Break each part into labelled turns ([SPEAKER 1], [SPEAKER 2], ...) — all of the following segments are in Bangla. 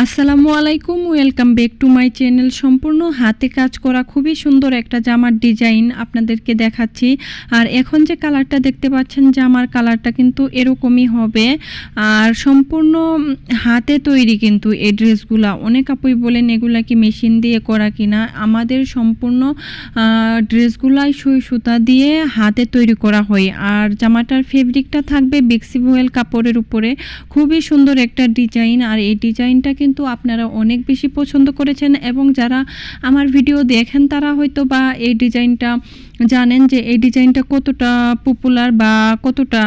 [SPEAKER 1] আসসালামু আলাইকুম, welcome back to my channel. সম্পূর্ণ হাতে কাজ করা খুবই সুন্দর একটা জামার ডিজাইন আপনাদেরকে দেখাচ্ছি। আর এখন যে কালারটা দেখতে পাচ্ছেন, জামার কালারটা কিন্তু এরকমই হবে। আর সম্পূর্ণ হাতে তৈরি কিন্তু এই ড্রেসগুলা। অনেক আপুই বলেন, এগুলা কি মেশিন দিয়ে করা কিনা? আমাদের সম্পূর্ণ ড্রেসগুলাই সুই সুতা দিয়ে হাতে তৈরি করা হয়। আর জামাটার ফেব্রিকটা থাকবে বেক্সিভোয়েল কাপড়ের উপরে। খুবই সুন্দর একটা ডিজাইন। আর এই ডিজাইনটা কিন্তু আপনারা অনেক বেশি পছন্দ করেছেন এবং যারা আমার ভিডিও দেখেন তারা হয়তো বা এই ডিজাইনটা জানেন যে এই ডিজাইনটা কতটা পপুলার বা কতটা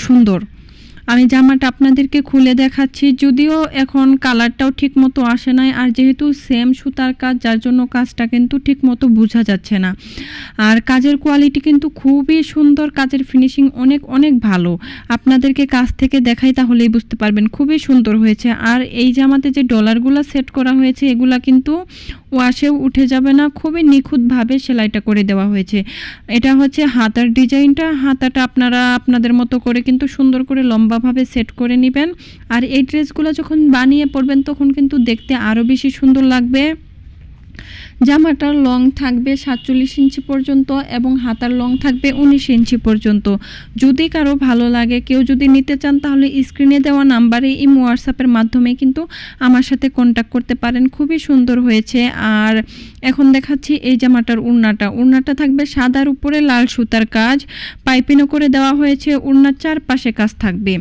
[SPEAKER 1] সুন্দর। আমি জামাটা আপনাদেরকে খুলে দেখাচ্ছি। যদিও এখন কালারটাও ঠিক মতো আসে নাই, আর যেহেতু সেম সুতার কাজ, যার জন্য কাজটা কিন্তু ঠিক মতো বোঝা যাচ্ছে না। আর কাজের কোয়ালিটি কিন্তু খুবই সুন্দর, কাজের ফিনিশিং অনেক অনেক ভালো। আপনাদেরকে কাছ থেকে দেখাই তাহলেই বুঝতে পারবেন, খুবই সুন্দর হয়েছে। আর এই জামাতে যে ডলারগুলো সেট করা হয়েছে, এগুলা কিন্তু ওয়াশেও উঠে যাবে না। খুবই নিখুঁতভাবে সেলাইটা করে দেওয়া হয়েছে। এটা হচ্ছে হাতার ডিজাইনটা। হাতাটা আপনারা আপনাদের মতো করে কিন্তু সুন্দর করে লম্বাভাবে সেট করে নেবেন। আর এই ড্রেসগুলো যখন বানিয়ে পড়বেন তখন কিন্তু দেখতে আরও বেশি সুন্দর লাগবে। জামাটার লং থাকবে সাতচল্লিশ ইঞ্চি পর্যন্ত এবং হাতার লং থাকবে উনিশ ইঞ্চি পর্যন্ত। যদি কারও ভালো লাগে, কেউ যদি নিতে চান, তাহলে স্ক্রিনে দেওয়া নাম্বারে ইমো হোয়াটসঅ্যাপের মাধ্যমে কিন্তু আমার সাথে কন্ট্যাক্ট করতে পারেন। খুবই সুন্দর হয়েছে। আর এখন দেখাচ্ছি এই জামাটার উড়নাটা। উড়নাটা থাকবে সাদার উপরে লাল সুতার কাজ। পাইপিনও করে দেওয়া হয়েছে। উড়নার চারপাশে কাজ থাকবে।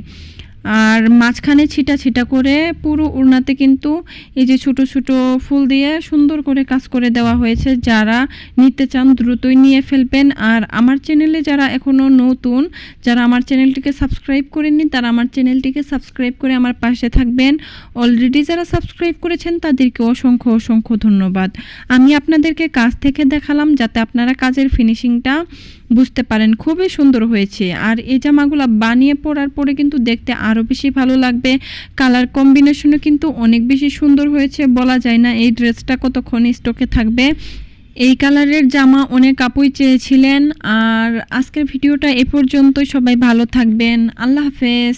[SPEAKER 1] আর মাঝখানে ছিটা ছিটা করে পুরো উড়নাতে কিন্তু এই যে ছোট ছোট ফুল দিয়ে সুন্দর করে কাজ করে দেওয়া হয়েছে। যারা নিতে চান দ্রুতই নিয়ে ফেলবেন। আর আমার চ্যানেলে যারা এখনও নতুন, যারা আমার চ্যানেলটিকে সাবস্ক্রাইব করেননি, তারা আমার চ্যানেলটিকে সাবস্ক্রাইব করে আমার পাশে থাকবেন। অলরেডি যারা সাবস্ক্রাইব করেছেন, তাদেরকে অসংখ্য অসংখ্য ধন্যবাদ। আমি আপনাদেরকে কাজ থেকে দেখালাম যাতে আপনারা কাজের ফিনিশিংটা বুঝতে পারেন। খুবই সুন্দর হয়েছে। আর এই জামাগুলো বানিয়ে পরার পরে কিন্তু দেখতে আরও বেশি ভালো লাগবে। কালার কম্বিনেশনও কিন্তু অনেক বেশি সুন্দর হয়েছে, বলা যায় না এই ড্রেসটা কতক্ষণ স্টকে থাকবে। এই কালারের জামা অনেক আপুই চেয়েছিলেন, আর আজকের ভিডিওটা এ পর্যন্তই, সবাই ভালো থাকবেন, আল্লাহ হাফেজ।